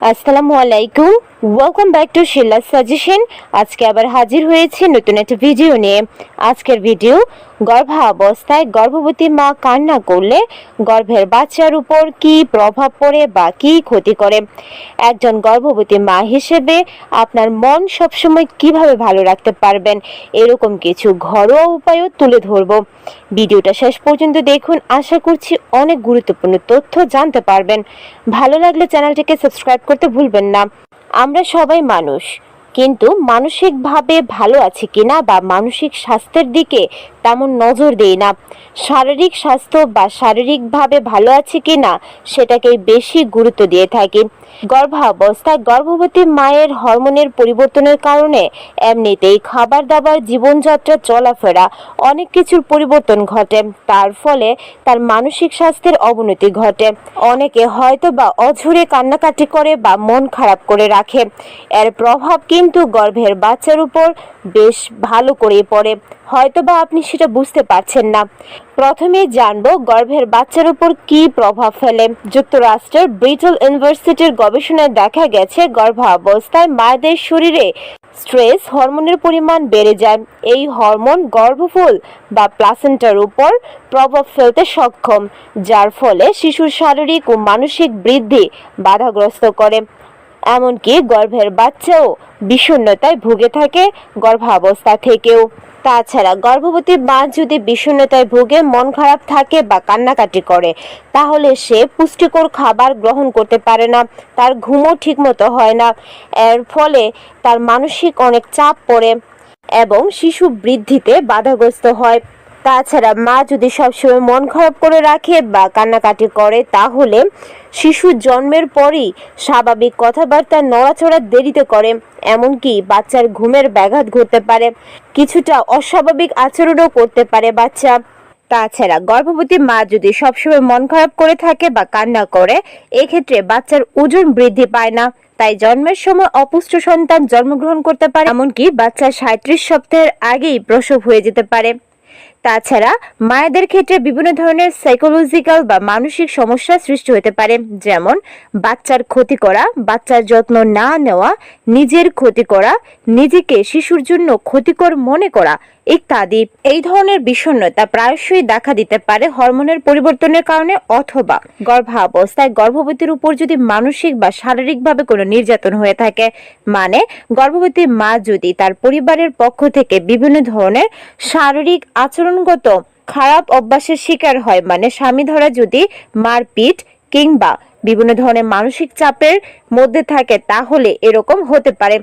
আসসালামু আলাইকুম। Welcome back to শিল্লা suggestion আজকে আবার হাজির হয়েছে নতুন একটা ভিডিও নিয়ে। আজকের ভিডিও গর্ভাবস্থায় গর্ভবতী মা কান্না করলে গর্ভের বাচ্চার উপর কি প্রভাব পড়ে বা কি ক্ষতি করে? একজন গর্ভবতী মা হিসেবে আপনার মন সবসময় কীভাবে ভালো রাখতে পারবেন? এরকম কিছু ঘরোয়া উপায়ও তুলে ধরব। ভিডিওটা শেষ পর্যন্ত দেখুন। আশা করছি অনেক গুরুত্বপূর্ণ তথ্য জানতে পারবেন। ভালো লাগলে চ্যানেলটিকে সাবস্ক্রাইব করতে ভুলবেন না। আমরা সবাই মানুষ। কিন্তু মানসিকভাবে ভালো আছি কিনা বা মানসিক স্বাস্থ্যের দিকে তেমন নজর দেই না। শারীরিক স্বাস্থ্য বা শারীরিকভাবে ভালো আছে কিনা সেটাকেই বেশি গুরুত্ব দিয়ে থাকি। গর্ভাবস্থায় গর্ভবতী মায়ের হরমোনের পরিবর্তনের কারণে এমনিতেই খাবার দাবার জীবনযাত্রা, চলাফেরা অনেক কিছুর পরিবর্তন ঘটে। তার ফলে তার মানসিক স্বাস্থ্যের অবনতি ঘটে। অনেকে হয়তো বা অঝরে কান্নাকাটি করে বা মন খারাপ করে রাখে। এর প্রভাব কিন্তু গর্ভের বাচ্চার উপর বেশ ভালো করে পড়ে। হয়তো বা আপনি সেটা বুঝতে পারছেন না। প্রথমে জানব গর্ভের বাচ্চার উপর কি প্রভাব ফেলে। যুক্তরাষ্ট্রের ব্রিটল ইউনিভার্সিটির গবেষণায় দেখা গেছে, গর্ভাবস্থায় মায়েদের শরীরে স্ট্রেস হরমোনের পরিমাণ বেড়ে যায়। এই হরমোন গর্ভফুল বা প্লাসেন্টার উপর প্রভাব ফেলতে সক্ষম, যার ফলে শিশুর শারীরিক ও মানসিক বৃদ্ধি বাধাগ্রস্ত করে। এমনকি গর্ভের বাচ্চাও বিষণ্ণতায় ভুগে থাকে গর্ভাবস্থা থেকেও। তাছাড়া গর্ভবতী মা যদি বিষণ্ণতায় ভুগে মন খারাপ থাকে বা কান্নাকাটি করে, তাহলে সে পুষ্টিকর খাবার গ্রহণ করতে পারে না, তার ঘুমও ঠিকমতো হয় না। এর ফলে তার মানসিক অনেক চাপ পড়ে এবং শিশু বৃদ্ধিতে বাধাগ্রস্ত হয়। তাছাড়া মা যদি সবসময় মন খারাপ করে রাখে বা কান্নাকাটি করে, তাহলে শিশু জন্মের পরই স্বাভাবিক কথাবার্তা নড়াচড়া দেরিতে করে। এমনকি বাচ্চার ঘুমের ব্যাঘাত ঘটতে পারে, কিছুটা অস্বাভাবিক আচরণও করতে পারে বাচ্চা। তাছাড়া গর্ভবতী মা যদি সবসময় মন খারাপ করে থাকে বা কান্না করে, এক্ষেত্রে বাচ্চার ওজন বৃদ্ধি পায় না। তাই জন্মের সময় অপুষ্ট সন্তান জন্মগ্রহণ করতে পারে, এমনকি বাচ্চার সাঁত্রিশ সপ্তাহের আগেই প্রসব হয়ে যেতে পারে। তাছাড়া মায়েদের ক্ষেত্রে বিভিন্ন ধরনের সাইকোলজিক্যাল বা মানসিক সমস্যা সৃষ্টি হতে পারে, যেমন বাচ্চার ক্ষতি করা, বাচ্চার যত্ন না নেওয়া, নিজের ক্ষতি করা, নিজেকে শিশুর জন্য ক্ষতিকর মনে করা ইত্যাদি এই ধরনের বিষণ্ণতা প্রায়শই দেখা দিতে পারে হরমোনের পরিবর্তনের কারণে অথবা গর্ভাবস্থায়। গর্ভবতীর উপর যদি মানসিক বা শারীরিকভাবে কোনো নির্যাতন হয়ে থাকে মানে গর্ভবতী মা যদি তার পরিবারের পক্ষ থেকে বিভিন্ন ধরনের শারীরিক আচরণগত খারাপ অভ্যাসের শিকার হয় মানে স্বামী ধরা যদি মারপিট কিংবা বিভিন্ন ধরনের মানসিক চাপের মধ্যে থাকে, তাহলে এরকম হতে পারে।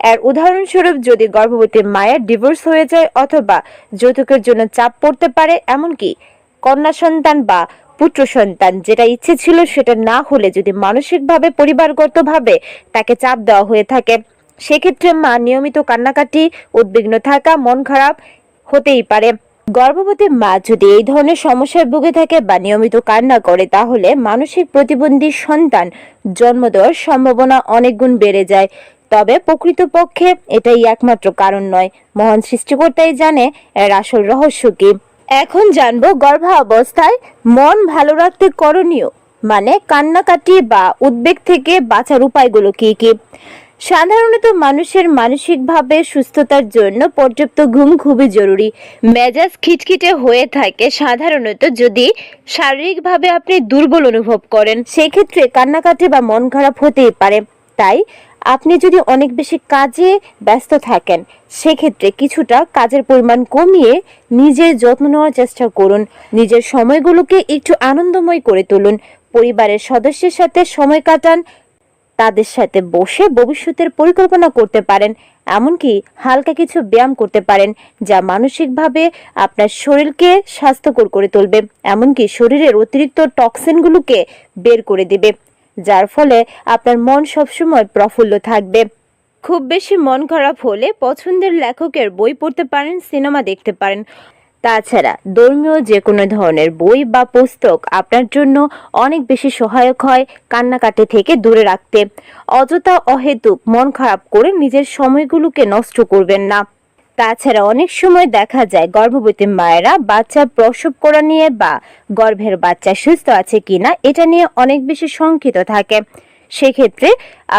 এর উদাহরণস্বরূপ যদি গর্ভবতী মায়ের ডিভোর্স হয়ে যায় অথবা যৌতুকের জন্য চাপ পড়তে পারে, এমনকি কন্যা সন্তান বা পুত্র সন্তান যেটা ইচ্ছে ছিল সেটা না হলে যদি মানসিকভাবে পরিবারগতভাবে তাকে চাপ দেওয়া হয়ে থাকে, সেক্ষেত্রে মা নিয়মিত কান্নাকাটি, উদ্বিগ্ন থাকা, মন খারাপ হতেই পারে। গর্ভবতী মা যদি এই ধরনের সমস্যায় ভুগে থাকে বা নিয়মিত কান্না করে, তাহলে মানসিক প্রতিবন্ধী সন্তান জন্ম দেওয়ার সম্ভাবনা অনেক গুণ বেড়ে যায়। তবে প্রকৃতপক্ষে এটাই একমাত্র কারণ নয়। মহান সৃষ্টিকর্তাই জানে এর আসল রহস্য কি। এখন জানব গর্ভাবস্থায় মন ভালো রাখতে করণীয় মানে কান্নাকাটি বা উদ্বেগ থেকে বাঁচার উপায়গুলো কি কি। সাধারণত মানুষের মানসিকভাবে সুস্থতার জন্য পর্যাপ্ত ঘুম খুবই জরুরি। মেজাজ খিটখিটে হয়ে থাকে সাধারণত যদি শারীরিকভাবে আপনি দুর্বল অনুভব করেন। সেক্ষেত্রে কান্নাকাটি বা মন খারাপ হতেই পারে। তাই আপনি যদি অনেক বেশি কাজে ব্যস্ত থাকেন, সেক্ষেত্রে কিছুটা কাজের পরিমাণ কমিয়ে নিজের যত্ন নেওয়ার চেষ্টা করুন। নিজের সময়গুলোকে একটু আনন্দময় করে তুলুন। পরিবারের সদস্যের সাথে সময় কাটান। তাদের সাথে বসে ভবিষ্যতের পরিকল্পনা করতে পারেন। এমনকি হালকা কিছু ব্যায়াম করতে পারেন, যা মানসিকভাবে আপনার শরীরকে স্বাস্থ্যকর করে তুলবে। এমনকি শরীরের অতিরিক্ত টক্সিনগুলোকে বের করে দিবে। যার ফলে আপনার মন সবসময় প্রফুল্ল থাকবে। খুব বেশি মন খারাপ হলে পছন্দের লেখকের বই পড়তে পারেন সিনেমা দেখতে পারেন। তাছাড়া ধর্মীয় যে কোনো ধরনের বই বা পুস্তক আপনার জন্য অনেক বেশি সহায়ক হয় কান্নাকাটি থেকে দূরে রাখতে। অযথা অহেতুক মন খারাপ করে নিজের সময়গুলোকে নষ্ট করবেন না। তাছাড়া অনেক সময় দেখা যায় গর্ভবতী মায়েরা বাচ্চা প্রসব করা নিয়ে বা গর্ভের বাচ্চা সুস্থ আছে কিনা এটা নিয়ে অনেক বেশি শঙ্কিত থাকে। সেক্ষেত্রে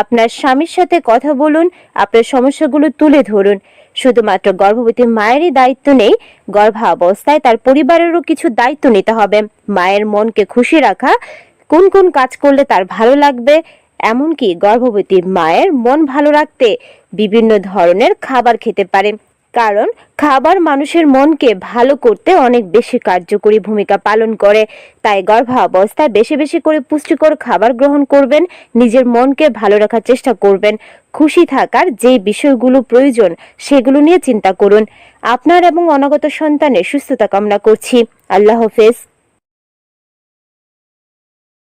আপনার স্বামীর সাথে কথা বলুন, আপনার সমস্যাগুলো তুলে ধরুন। শুধুমাত্র গর্ভবতী মায়েরই দায়িত্ব নেই, গর্ভাবস্থায় তার পরিবারেরও কিছু দায়িত্ব নিতে হবে। মায়ের মনকে খুশি রাখা, কোন কোন কাজ করলে তার ভালো লাগবে, এমনকি গর্ভবতী মায়ের মন ভালো রাখতে বিভিন্ন ধরনের খাবার খেতে পারে। কারণ খাবার মানুষের মনকে ভালো করতে অনেক বেশি কার্যকরী ভূমিকা পালন করে। তাই গর্ভাবস্থায় বেশি বেশি করে পুষ্টিকর খাবার গ্রহণ করবেন, নিজের মনকে ভালো রাখার চেষ্টা করবেন। খুশি থাকার যে বিষয়গুলো প্রয়োজন, সেগুলো নিয়ে চিন্তা করুন। আপনার এবং অনাগত সন্তানের সুস্থতা কামনা করছি। আল্লাহ হাফেজ।